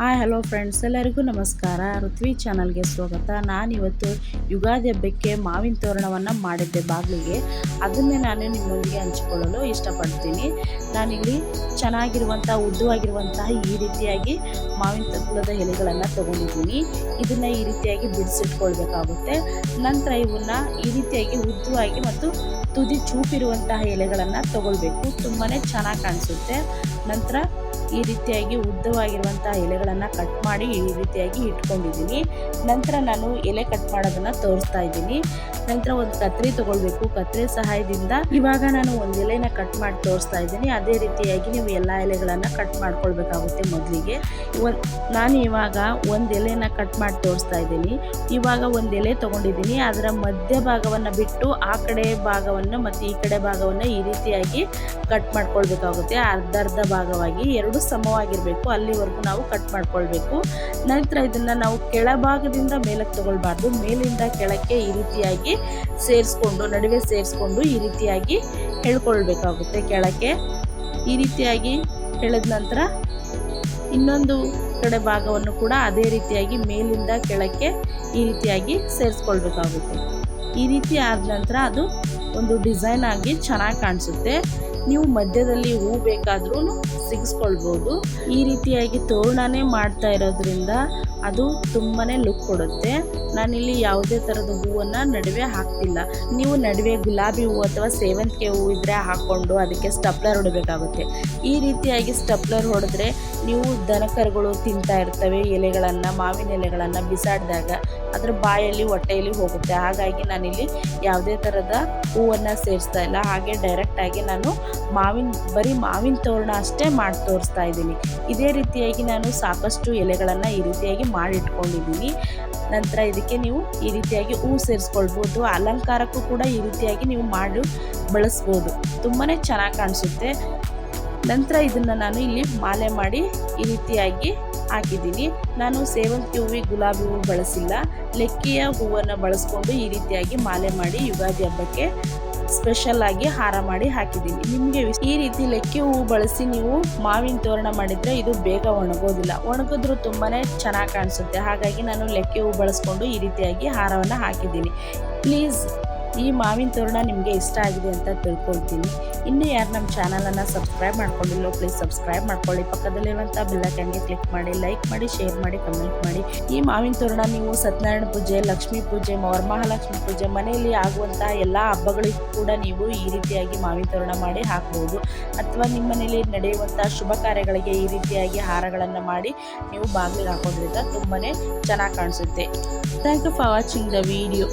Hi hello friends ಎಲ್ಲರಿಗೂ ನಮಸ್ಕಾರ. ಋತ್ವಿ ಚಾನಲ್ಗೆ ಸ್ವಾಗತ. ನಾನಿವತ್ತು ಯುಗಾದಿ ಹಬ್ಬಕ್ಕೆ ಮಾವಿನ ತೋರಣವನ್ನು ಮಾಡಿದ್ದೆ ಬಾಗಿಲಿಗೆ. ಅದನ್ನೇ ನಾನು ನಿಮ್ಮೊಂದಿಗೆ ಹಂಚಿಕೊಳ್ಳಲು ಇಷ್ಟಪಡ್ತೀನಿ. ನಾನಿಲ್ಲಿ ಚೆನ್ನಾಗಿರುವಂಥ ಉದ್ದವಾಗಿರುವಂತಹ ಈ ರೀತಿಯಾಗಿ ಮಾವಿನ ತಪ್ಪಲದ ಎಲೆಗಳನ್ನು ತೊಗೊಂಡಿದ್ದೀನಿ. ಇದನ್ನು ಈ ರೀತಿಯಾಗಿ ಬಿಡಿಸಿಟ್ಕೊಳ್ಬೇಕಾಗುತ್ತೆ. ನಂತರ ಇವನ್ನ ಈ ರೀತಿಯಾಗಿ ಉದ್ದವಾಗಿ ಮತ್ತು ತುದಿ ಚೂಪಿರುವಂತಹ ಎಲೆಗಳನ್ನು ತಗೊಳ್ಬೇಕು. ತುಂಬಾ ಚೆನ್ನಾಗಿ ಕಾಣಿಸುತ್ತೆ. ನಂತರ ಈ ರೀತಿಯಾಗಿ ಉದ್ದವಾಗಿರುವಂತಹ ಎಲೆಗಳನ್ನು ಕಟ್ ಮಾಡಿ ಈ ರೀತಿಯಾಗಿ ಇಟ್ಕೊಂಡಿದ್ದೀನಿ. ನಂತರ ನಾನು ಎಲೆ ಕಟ್ ಮಾಡೋದನ್ನು ತೋರಿಸ್ತಾ ಇದ್ದೀನಿ. ನಂತರ ಒಂದು ಕತ್ರಿ ತಗೊಳ್ಬೇಕು. ಕತ್ರಿ ಸಹಾಯದಿಂದ ಇವಾಗ ನಾನು ಒಂದು ಎಲೆನ ಕಟ್ ಮಾಡಿ ತೋರಿಸ್ತಾ ಇದ್ದೀನಿ. ಅದೇ ರೀತಿಯಾಗಿ ನೀವು ಎಲ್ಲ ಎಲೆಗಳನ್ನು ಕಟ್ ಮಾಡ್ಕೊಳ್ಬೇಕಾಗುತ್ತೆ ಮೊದಲಿಗೆ. ನಾನು ಇವಾಗ ಒಂದು ಎಲೆನ ಕಟ್ ಮಾಡಿ ತೋರಿಸ್ತಾ ಇದ್ದೀನಿ. ಇವಾಗ ಒಂದು ಎಲೆ ತಗೊಂಡಿದ್ದೀನಿ. ಅದರ ಮಧ್ಯ ಭಾಗವನ್ನು ಬಿಟ್ಟು ಆ ಕಡೆ ಭಾಗವನ್ನು ಮತ್ತು ಈ ಕಡೆ ಭಾಗವನ್ನು ಈ ರೀತಿಯಾಗಿ ಕಟ್ ಮಾಡ್ಕೊಳ್ಬೇಕಾಗುತ್ತೆ. ಅರ್ಧ ಅರ್ಧ ಭಾಗವಾಗಿ ಎರಡು ಸಮವಾಗಿರಬೇಕು, ಅಲ್ಲಿವರೆಗೂ ನಾವು ಕಟ್ ಮಾಡ್ಕೊಳ್ಬೇಕು. ನಂತರ ಇದನ್ನು ನಾವು ಕೆಳಭಾಗದಿಂದ ಮೇಲಕ್ಕೆ ತಗೊಳ್ಬಾರ್ದು. ಮೇಲಿಂದ ಕೆಳಕ್ಕೆ ಈ ರೀತಿಯಾಗಿ ಸೇರಿಸ್ಕೊಂಡು, ನಡುವೆ ಸೇರಿಸ್ಕೊಂಡು ಈ ರೀತಿಯಾಗಿ ಹೇಳ್ಕೊಳ್ಬೇಕಾಗುತ್ತೆ ಕೆಳಕ್ಕೆ. ಈ ರೀತಿಯಾಗಿ ಎಳೆದ ನಂತರ ಇನ್ನೊಂದು ಕಡೆ ಭಾಗವನ್ನು ಕೂಡ ಅದೇ ರೀತಿಯಾಗಿ ಮೇಲಿಂದ ಕೆಳಕ್ಕೆ ಈ ರೀತಿಯಾಗಿ ಸೇರಿಸ್ಕೊಳ್ಬೇಕಾಗುತ್ತೆ. ಈ ರೀತಿ ಆದ ನಂತರ ಅದು ಒಂದು ಡಿಸೈನ್ ಆಗಿ ಚೆನ್ನಾಗಿ ಕಾಣಿಸುತ್ತೆ. ನೀವು ಮಧ್ಯದಲ್ಲಿ ಹೂ ಬೇಕಾದ್ರೂ ಸಿಗಿಸ್ಕೊಳ್ಬೋದು. ಈ ರೀತಿಯಾಗಿ ತೋರಣನೇ ಮಾಡ್ತಾ ಇರೋದ್ರಿಂದ ಅದು ತುಂಬಾ ಲುಕ್ ಕೊಡುತ್ತೆ. ನಾನಿಲ್ಲಿ ಯಾವುದೇ ಥರದ ಹೂವನ್ನು ನಡುವೆ ಹಾಕ್ತಿಲ್ಲ. ನೀವು ನಡುವೆ ಗುಲಾಬಿ ಹೂವು ಅಥವಾ ಸೇವಂತಿಗೆ ಹೂವು ಇದ್ದರೆ ಹಾಕ್ಕೊಂಡು ಅದಕ್ಕೆ ಸ್ಟಪ್ಲರ್ ಹೊಡಬೇಕಾಗುತ್ತೆ. ಈ ರೀತಿಯಾಗಿ ಸ್ಟಪ್ಲರ್ ಹೊಡೆದ್ರೆ ನೀವು ದನಕರುಗಳು ತಿಂತಾ ಇರ್ತವೆ, ಎಲೆಗಳನ್ನು, ಮಾವಿನ ಎಲೆಗಳನ್ನು ಬಿಸಾಡಿದಾಗ ಅದರ ಬಾಯಲ್ಲಿ, ಹೊಟ್ಟೆಯಲ್ಲಿ ಹೋಗುತ್ತೆ. ಹಾಗಾಗಿ ನಾನಿಲ್ಲಿ ಯಾವುದೇ ಥರದ ಹೂವನ್ನು ಸೇರಿಸ್ತಾ ಇಲ್ಲ. ಹಾಗೆ ಡೈರೆಕ್ಟಾಗಿ ನಾನು ಮಾವಿನ, ಬರೀ ಮಾವಿನ ತೋರಣ ಅಷ್ಟೇ ಮಾಡಿ ತೋರಿಸ್ತಾ ಇದ್ದೀನಿ. ಇದೇ ರೀತಿಯಾಗಿ ನಾನು ಸಾಕಷ್ಟು ಎಲೆಗಳನ್ನು ಈ ರೀತಿಯಾಗಿ ಮಾಡಿಟ್ಕೊಂಡಿದ್ದೀನಿ ನಂತರ ಇದಕ್ಕೆ ನೀವು ಈ ರೀತಿಯಾಗಿ ಹೂ ಸೇರಿಸ್ಕೊಳ್ಬೋದು. ಅಲಂಕಾರಕ್ಕೂ ಕೂಡ ಈ ರೀತಿಯಾಗಿ ನೀವು ಮಾಡಿ ಬಳಸ್ಬೋದು. ತುಂಬಾ ಚೆನ್ನಾಗಿ ಕಾಣಿಸುತ್ತೆ. ನಂತರ ಇದನ್ನು ನಾನು ಇಲ್ಲಿ ಮಾಲೆ ಮಾಡಿ ಈ ರೀತಿಯಾಗಿ ಹಾಕಿದ್ದೀನಿ. ನಾನು ಸೇವಂತಿ ಹೂವಿ, ಗುಲಾಬಿ ಹೂವು ಬಳಸಿಲ್ಲ. ಲೆಕ್ಕಿಯ ಹೂವನ್ನು ಬಳಸ್ಕೊಂಡು ಈ ರೀತಿಯಾಗಿ ಮಾಲೆ ಮಾಡಿ ಯುಗಾದಿ ಹಬ್ಬಕ್ಕೆ ಸ್ಪೆಷಲ್ ಆಗಿ ಹಾರ ಮಾಡಿ ಹಾಕಿದ್ದೀನಿ. ನಿಮಗೆ ಈ ರೀತಿ ಲೆಕ್ಕಿ ಹೂವು ಬಳಸಿ ನೀವು ಮಾವಿನ ತೋರಣ ಮಾಡಿದರೆ ಇದು ಬೇಗ ಒಣಗೋದಿಲ್ಲ. ಒಣಗಿದ್ರೂ ತುಂಬಾ ಚೆನ್ನಾಗಿ ಕಾಣಿಸುತ್ತೆ. ಹಾಗಾಗಿ ನಾನು ಲೆಕ್ಕಿ ಹೂವು ಬಳಸ್ಕೊಂಡು ಈ ರೀತಿಯಾಗಿ ಹಾರವನ್ನು ಹಾಕಿದ್ದೀನಿ. ಪ್ಲೀಸ್ ಈ ಮಾವಿನ ತೋರಣ ನಿಮಗೆ ಇಷ್ಟ ಆಗಿದೆ ಅಂತ ತಿಳ್ಕೊಳ್ತೀನಿ. ಇನ್ನೂ ಯಾರು ನಮ್ಮ ಚಾನಲನ್ನು ಸಬ್ಸ್ಕ್ರೈಬ್ ಮಾಡ್ಕೊಂಡಿಲ್ಲೋ ಪ್ಲೀಸ್ ಸಬ್ಸ್ಕ್ರೈಬ್ ಮಾಡ್ಕೊಳ್ಳಿ. ಪಕ್ಕದಲ್ಲಿರುವಂಥ ಬೆಲ್ಲೈಕನ್ಗೆ ಕ್ಲಿಕ್ ಮಾಡಿ ಲೈಕ್ ಮಾಡಿ ಶೇರ್ ಮಾಡಿ ಕಮೆಂಟ್ ಮಾಡಿ. ಈ ಮಾವಿನ ತೋರಣ ನೀವು ಸತ್ಯನಾರಾಯಣ ಪೂಜೆ, ಲಕ್ಷ್ಮೀ ಪೂಜೆ ವರಮಹಾಲಕ್ಷ್ಮಿ ಪೂಜೆ ಮನೆಯಲ್ಲಿ ಆಗುವಂಥ ಎಲ್ಲ ಹಬ್ಬಗಳಿಗೂ ಕೂಡ ನೀವು ಈ ರೀತಿಯಾಗಿ ಮಾವಿನ ತೋರಣ ಮಾಡಿ ಹಾಕ್ಬೋದು. ಅಥವಾ ನಿಮ್ಮ ಮನೆಯಲ್ಲಿ ನಡೆಯುವಂಥ ಶುಭ ಕಾರ್ಯಗಳಿಗೆ ಈ ರೀತಿಯಾಗಿ ಹಾರಗಳನ್ನು ಮಾಡಿ ನೀವು ಬಾಗಿಲಿಗೆ ಹಾಕೋದ್ರಿಂದ ತುಂಬಾ ಚೆನ್ನಾಗಿ ಕಾಣಿಸುತ್ತೆ. Thank you for watching the video